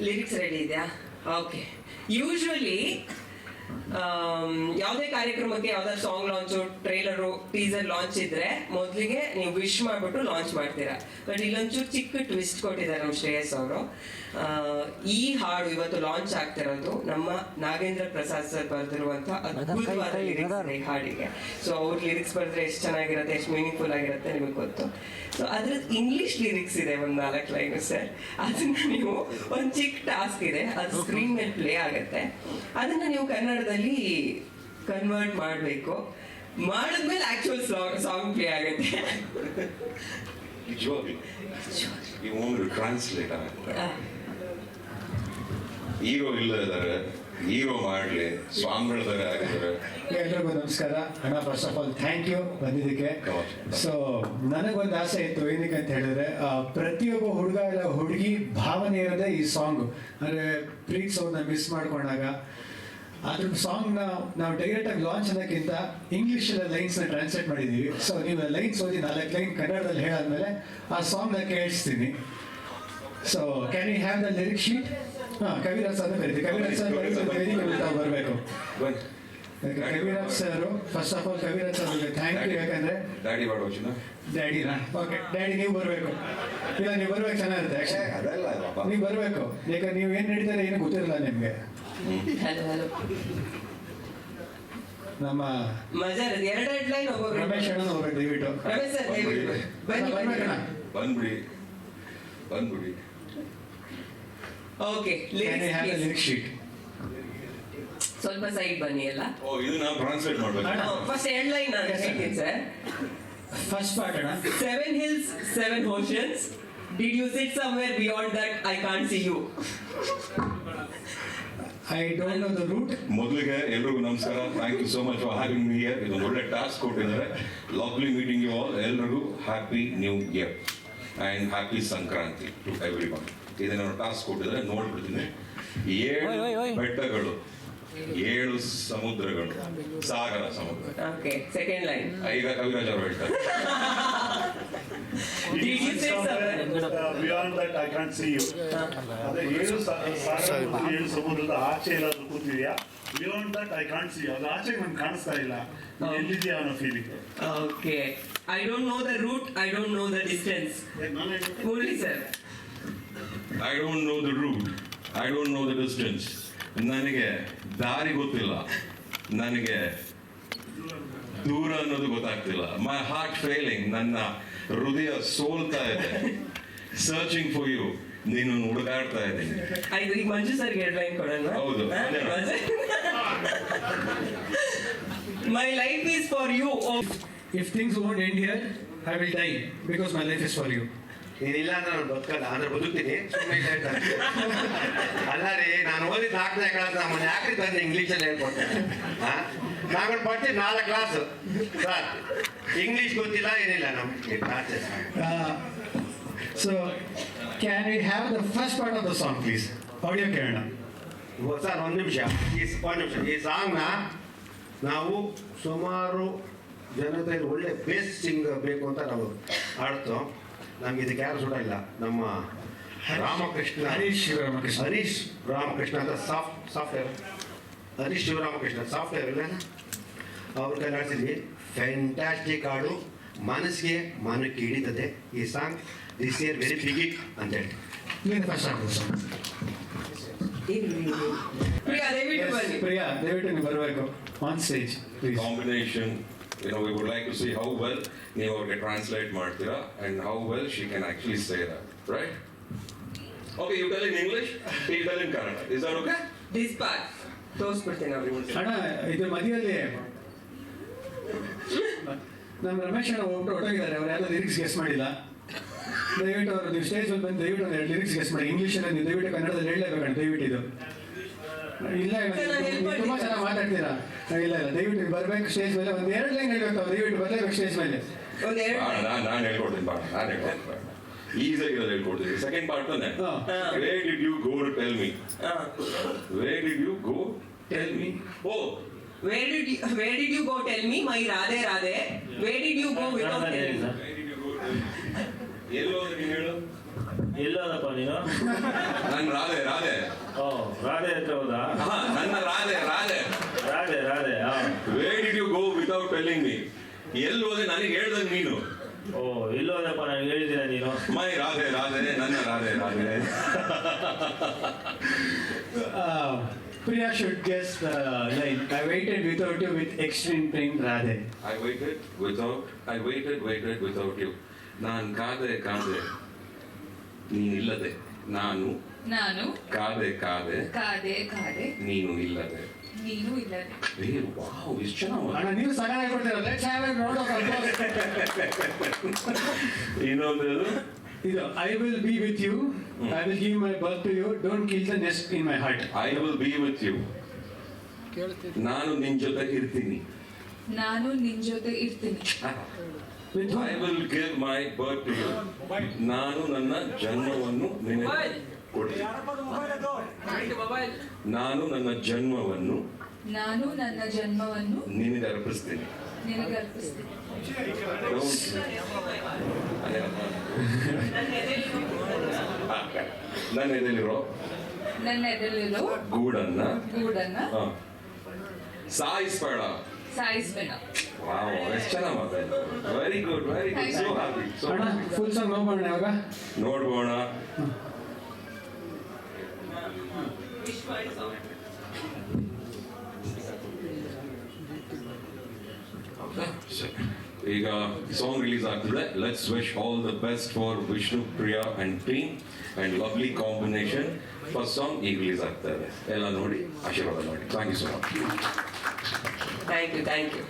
Lyrics ready ಇದೆಯಾ okay usually ಯಾವುದೇ ಕಾರ್ಯಕ್ರಮಕ್ಕೆ ಯಾವ್ದಾದ್ರು song launch trailer teaser launch ಇದ್ರೆ ಮೊದಲಿಗೆ ನೀವು ವಿಶ್ ಮಾಡ್ಬಿಟ್ಟು ಲಾಂಚ್ ಮಾಡ್ತೀರಾ. ಬಟ್ ಇಲ್ಲೊಂಚೂರು ಚಿಕ್ಕ ಟ್ವಿಸ್ಟ್ ಕೊಟ್ಟಿದ್ದಾರೆ ನಮ್ಮ ಶ್ರೇಯಸ್ ಅವರು. ಈ ಹಾಡು ಇವತ್ತು ಲಾಂಚ್ ಆಗ್ತಿರೋದು ನಮ್ಮ ನಾಗೇಂದ್ರ ಪ್ರಸಾದ್ ಸರ್ ಬರೆದಿರುವಂತಹ ಅದ್ಭುತವಾದ ಲಿರಿಕ್ಸ್ ಇದೆ ಈ ಹಾಡಿಗೆ. ಸೊ ಅವ್ರ ಲಿರಿಕ್ಸ್ ಬರೆದ್ರೆ ಎಷ್ಟು ಚೆನ್ನಾಗಿರುತ್ತೆ ಎಷ್ಟು ಮೀನಿಂಗ್ಫುಲ್ ಆಗಿರುತ್ತೆ ನಿಮಗೆ ಗೊತ್ತು. ಸೊ ಅದ್ರದ್ದು ಇಂಗ್ಲಿಷ್ ಲಿರಿಕ್ಸ್ ಇದೆ ಒಂದು ನಾಲ್ಕು ಲೈನ್ ಸರ್ ಅದನ್ನ ನೀವು ಒಂದು ಚಿಕ್ಕ ಟಾಸ್ಕ್ ಇದೆ ಅದು ಸ್ಕ್ರೀನ್ ಮೇಲೆ ಪ್ಲೇ ಆಗುತ್ತೆ. ಅದನ್ನ ನೀವು ಕನ್ನಡದಲ್ಲಿ ಕನ್ವರ್ಟ್ ಮಾಡಬೇಕು. ಮಾಡಿದ್ಮೇಲೆ ಆಕ್ಚುಲ್ ಸಾಂಗ್ ಸಾಂಗ್ ಪ್ಲೇ ಆಗುತ್ತೆ. ನಿಜವಾಗ್ಲು. ಈ ಒಂದು ಟ್ರಾನ್ಸ್ಲೇಟ್ ಹೀರೋ ಇಲ್ಲ ಇದ್ದಾರೆ. ಹೀರೋ ಮಾಡಲಿ. ಸ್ವಾಮಿಗಳ ಆಗಿದ್ದಾರೆ. ಎಲ್ರಿಗೂ ನಮಸ್ಕಾರ. ಅಣ್ಣ first of all thank you ಬಂದಿದ್ದಕ್ಕೆ. ಸೊ ನನಗೊಂದು ಆಸೆ ಇತ್ತು ಏನಕ್ಕೆ ಅಂತ ಹೇಳಿದ್ರೆ ಪ್ರತಿಯೊಬ್ಬ ಹುಡುಗ ಇಲ್ಲ ಹುಡುಗಿ ಭಾವನೆ ಇರೋದೇ ಈ ಸಾಂಗ್ ಅಂದರೆ ಅವ್ರನ್ನ ಮಿಸ್ ಮಾಡ್ಕೊಂಡಾಗ ಅದ್ರ ಸಾಂಗ್ನ ನಾವು ಡೈರೆಕ್ಟ್ ಆಗಿ ಲಾಂಚ್ ಅನ್ನೋಕ್ಕಿಂತ ಲೈನ್ಸ್ ಲೈನ್ಸ್ನ ಟ್ರಾನ್ಸ್ಲೇಟ್ ಮಾಡಿದ್ದೀವಿ ಸೊ ನೀವು ಲೈನ್ಸ್ ಓದಿ ನಾಲ್ಕು ಲೈನ್ ಕನ್ನಡದಲ್ಲಿ ಹೇಳಾದ್ಮೇಲೆ ಆ ಸಾಂಗ್ನ ಕೇಳಿಸ್ತೀನಿ. So can you have the lyric sheet ಹಾಂ ಕವಿರಾಜ್ ಸರ್ ಕರಿತೀವಿ ಕವಿರಾಜ್ ಸರ್ ಬರಬೇಕು. ಬನ್ನಿ Kaviraj sir first of all Kaviraj sir thank you ಯಾಕಂದ್ರೆ ಡ್ಯಾಡಿ ಡ್ಯಾಡಿನಾ ಓಕೆ ಡ್ಯಾಡಿ ನೀವು ಬರಬೇಕು. ಇಲ್ಲ ನೀವು ಬರ್ಬೇಕು ಚೆನ್ನಾಗಿರುತ್ತೆ ನೀವು ಬರಬೇಕು. ಯಾಕಂದ್ರೆ ನೀವು ಏನು ನಡೀತಾರೆ ಏನು ಗೊತ್ತಿರಲ್ಲ ನಿಮಗೆ. ನಮ್ಮ ಮಜರ್ ಎರಡೆರಡು ಲೈನ್ ಒಬ್ಬೊಬ್ರು ರಮೇಶ್ ಅಣ್ಣ ಹೋಗ್ಬೇಕು ದಯವಿಟ್ಟು. ರಮೇಶ್ ಸರ್ ದಯವಿಟ್ಟು. ಬನ್ನಿ ಬನ್ನಿ. ಬಂದ್ಬಿಡಿ. ಬಂದ್ಬಿಡಿ. Okay can you have the lyric sheet ಸ್ವಲ್ಪ ಸೈಡ್ ಬನ್ನಿ ಎಲ್ಲ. ಓ ಇದು ನಾನು ಟ್ರಾನ್ಸ್ಲೇಟ್ ಮಾಡ್ಬೇಕು. ಫಸ್ಟ್ ಎರಡು ಲೈನ್ ನಾನು ಹೇಳ್ತೀನಿ ಸರ್ ಫಸ್ಟ್ ಪಾರ್ಟ್ ಅಣ್ಣ. Seven hills seven oceans Did you sit somewhere beyond that? I can't see you. I don't know the route ಮೊದಲಿಗೆ ಎಲ್ರಿಗೂ ನಮಸ್ಕಾರ. Thank you so much for having me here ಇದೊಂದು ಒಳ್ಳೆ task ಕೊಟ್ಟಿದ್ದಾರೆ. Lovely meeting you all ಎಲ್ರಿಗೂ happy new year and happy Sankranti to everyone ಇದನ್ನ task ಕೊಟ್ಟಿದ್ದಾರೆ. ನೋಡ್ಬಿಡ್ತೀನಿ. ಏಳು ಬೆಟ್ಟಗಳು ಏಳು ಸಮುದ್ರಗಳು ಸಾಗರ ಸಮುದ್ರ. Okay, second line. ಈಗ ಕವಿರಾಜ್ ಅವರು ಹೇಳ್ತಾರೆ. Did you say something? Beyond that I can't see you. ಅದೇ ಏನು ಏಳು ಸಮುದ್ರದ ಆಚೆ ಏನಾದ್ರು ಕೂತಿದ್ಯಾ? Beyond that I can't see ಅದು ಆಚೆ ನನ್ಗೆ ಕಾಣಿಸ್ತಾ ಇಲ್ಲ. ನೀನ್ ಎಲ್ಲಿದ್ಯಾ ಅನ್ನೋ feeling okay I don't know the route I don't know the distance sir I don't know the route I don't know the distance ನನಗೆ ದಾರಿ ಗೊತ್ತಿಲ್ಲ. ನನಗೆ ದೂರ ಅನ್ನೋದು ಗೊತ್ತಾಗ್ತಿಲ್ಲ. ಮೈ ಹಾರ್ಟ್ ಫೇಲಿಂಗ್ ನನ್ನ ಹೃದಯ ಸೋಲ್ತಾ ಇದೆ. ಸರ್ಚಿಂಗ್ ಫಾರ್ ಯು ನೀನು ಹುಡುಕಾಡ್ತಾ ಇದ್ದೀನಿ. ಆಯ್ತು ಈಗ ಮಂಜು ಸರ್ ಎರಡು ಲೈನ್ ಕೊಡೋಣ ಹೌದು. My life is for you if things won't end here I will die because my life is for you ನೀನಿಲ್ಲ ಅಂದ್ರೆ ನಾನು ಬದುಕಲ್ಲ ಅಂದ್ರೆ ಬದುಕ್ತೀನಿ. ಅಲ್ಲ ರೀ ನಾನು ಓದಿದ ನಾಲ್ಕನೇ ಕ್ಲಾಸ್ ಯಾಕ್ರಿ ತಂದೆ ಇಂಗ್ಲೀಷಲ್ಲಿ ಹೇಳ್ಕೊಡ್ತೇನೆ. ನಾನು ಪಾಟಿ ನಾಲ್ಕು ಕ್ಲಾಸ್ ಸರ್ ಇಂಗ್ಲೀಷ್ ಗೊತ್ತಿಲ್ಲ ಏನಿಲ್ಲ ನಮ್ಗೆ. So can you have the first part of the song please audio ಕೇಳೋಣ. ಸರ್ ಒಂದು ನಿಮಿಷ. ಈ ಒಂದು ನಿಮಿಷ. ಈ ಸಾಂಗ್ನ ನಾವು ಸುಮಾರು ಜನತೆಯಲ್ಲಿ ಒಳ್ಳೆ ಬೇಸ್ ಸಿಂಗ್ ಬೇಕು ಅಂತ ನಾವು ಆಡ್ತು ನಮ್ಗೆ ಇದಕ್ಕೆ ಯಾರು ಸುಡ ಇಲ್ಲ. ನಮ್ಮ ರಾಮಕೃಷ್ಣ ಹರೀಶ್ ರಾಮಕೃಷ್ಣ. ಹರೀಶ್ ರಾಮಕೃಷ್ಣ ಅಂತ soft software Harish Shivaramakrishna software ಇಲ್ಲ ಅವ್ರ ಕೈ ಆಡಿಸಿದ್ವಿ ಫ್ಯಾಂಟಾಸ್ಟಿಕ್ ಹಾಡು ಮನಸ್ಸಿಗೆ ಮನಕ್ಕೆ ಹಿಡಿತದೆ ಈ song this year very big it ಅಂತ ಹೇಳಿ play the first of the song Priya ದಯವಿಟ್ಟು ಬನ್ನಿ ಪ್ರಿಯಾ ದಯವಿಟ್ಟು ನೀವು ಬರಬೇಕು on stage please combination you know we would like to see how well ನೀವು ಅವ್ರಿಗೆ ಟ್ರಾನ್ಸ್ಲೇಟ್ ಮಾಡ್ತೀರಾ and how well she can actually say that right? Okay you tell in english he tell in kannada. Is that okay? This part ತೋರಿಸ್ಬಿಡ್ತೀನಿ ಅವ್ರಿಗೆ ಅಣ್ಣ ಇದು ಮಧ್ಯದಲ್ಲಿ ನಮ್ಮ ರಮೇಶ್ ಅಣ್ಣ ಒಬ್ಬರು ಹೊರಟೋಗಿದ್ದಾರೆ ಅವ್ರು ಯಾರು ಲಿರಿಕ್ಸ್ ಗೆಸ್ ಮಾಡಿಲ್ಲ. ದಯವಿಟ್ಟು ಅವರು ನೀವು ಸ್ಟೇಜ್ ಮೇಲೆ ಬಂದು ದಯವಿಟ್ಟು ಒಂದು ಎರಡು ಲಿರಿಕ್ಸ್ ಗೆಸ್ ಮಾಡಿ ಇಂಗ್ಲೀಷಲ್ಲಿ ನೀವು ದಯವಿಟ್ಟು ಕನ್ನಡದಲ್ಲಿ ಹೇಳಲೇಬೇಕಣ್ಣ ದಯವಿಟ್ಟು ಇದು. ಇಲ್ಲ ತುಂಬ ನಾನು ತುಂಬಾ ಚೆನ್ನಾಗಿ ಮಾತಾಡ್ತೀರಾ? ಇಲ್ಲ ಇಲ್ಲ ದಯವಿಟ್ಟು ಬರಬೇಕು ಬರ್ಬೇಕು ಸ್ಟೇಜ್ ಮೇಲೆ. ಒಂದು ಎರಡು ಲೈನ್ ಹೇಳ್ಬೇಕು ದಯವಿಟ್ಟು ಬರಲೇಬೇಕು ಸ್ಟೇಜ್ ಮೇಲೆ. ಒಂದು ಎರಡು ನಾನು ಹೇಳ್ಕೊಡ್ತೀನಿ ಬಾ ನಾನು ಹೇಳ್ಕೊಡ್ತೀನಿ ಈಸಿಯಾಗಿ ಇರೋದು ಹೇಳ್ಕೊಡ್ತೀನಿ. ಸೆಕೆಂಡ್ ಪಾರ್ಟ್ ಹಾ. Way did you go tell me way did you go tell me O. Where did you where did you go? Tell me, my Radhe Radhe. Where did you go without telling? me? ಎಲ್ಲೋ ನೀನು ಹೇಳು? ಎಲ್ಲೋದಪ್ಪ ನೀನು? ನನ್ನ ರಾಧೆ ರಾಧೆ. ಓ ರಾಧೆ ಹತ್ರ ಹೋದಾ? ಹಾ ನನ್ನ ರಾಧೆ ರಾಧೆ. ರಾಧೆ ರಾಧೆ ಹಾ. Where did you go without telling me ಎಲ್ಲಿ ಹೋದೆ ನನಗೆ ಹೇಳ್ದಂಗೆ ನೀನು. ಓ ಇಲ್ಲೋದಪ್ಪ ನಾನು ಹೇಳಿದ್ದೀರ ನೀನು. ಮೈ ರಾಧೆ ರಾಧೆ ನನ್ನ Radhe Radhe. Uh, Priya should guess the line. I waited without you with extreme pain, Radhe. I waited without I waited waited without you ನಾನು ಕಾದೆ ಕಾದೆ ನೀನಿಲ್ಲದೆ ನಾನು ನಾನು ಕಾದೆ ಕಾದೆ ಕಾದೆ ಕಾದೆ. ನೀನು ಇಲ್ಲದೆ. ನೀನು ಏ ವಾವ್ ಇಷ್ಟು ಚೆನ್ನಾಗಿ ಅಣ್ಣ ನೀವು ಸಗಣ ಕೊಡ್ತೀರ? Let's have a round of ಇನ್ನೊಂದು ಇದು I will be with you I will give my birth to you don't kill the nest in my heart I will be with you ನಾನು ನಿನ್ ಜೊತೆ ಇರ್ತೀನಿ. ನಾನು ನಿನ್ ಜೊತೆ ಇರ್ತೀನಿ. With I will give my birth to you ನಾನು ನನ್ನ ಜನ್ಮವನ್ನು ನಿನಗೆ ಕೊಡ್ತೀನಿ. ನಾನು ನನ್ನ ಜನ್ಮವನ್ನು ನಾನು ನನ್ನ ಜನ್ಮವನ್ನು ನಿನಗೆ ಅರ್ಪಿಸ್ತೇನೆ. ನಿನಗೆ ನನ್ನ ಎದೆಲಿರೋ ನನ್ನ ಎದೆಲಿರೋ ಗೂಡನ್ನ ಗೂಡನ್ನ ಸಾಯಿಸ್ಬೇಡ. ಸಾಯಿಸ್ಬೇಡ. ವಾವ್ ಎಷ್ಟು ಚೆನ್ನಾಗಿ very good very good so happy so full song ನೋಡ್ಬೋಣ ಇವಾಗ ನೋಡ್ಬೋಣ ಈಗ ಸಾಂಗ್ ರಿಲೀಸ್ ಆಗ್ತದೆ. Let's wish all the best for Vishnu Priya and team and lovely combination first song ಈಗ ರಿಲೀಸ್ ಆಗ್ತಾ ಇದೆ. ಎಲ್ಲ ನೋಡಿ, ಆಶೀರ್ವಾದ ಮಾಡಿ. Thank you so much thank you thank you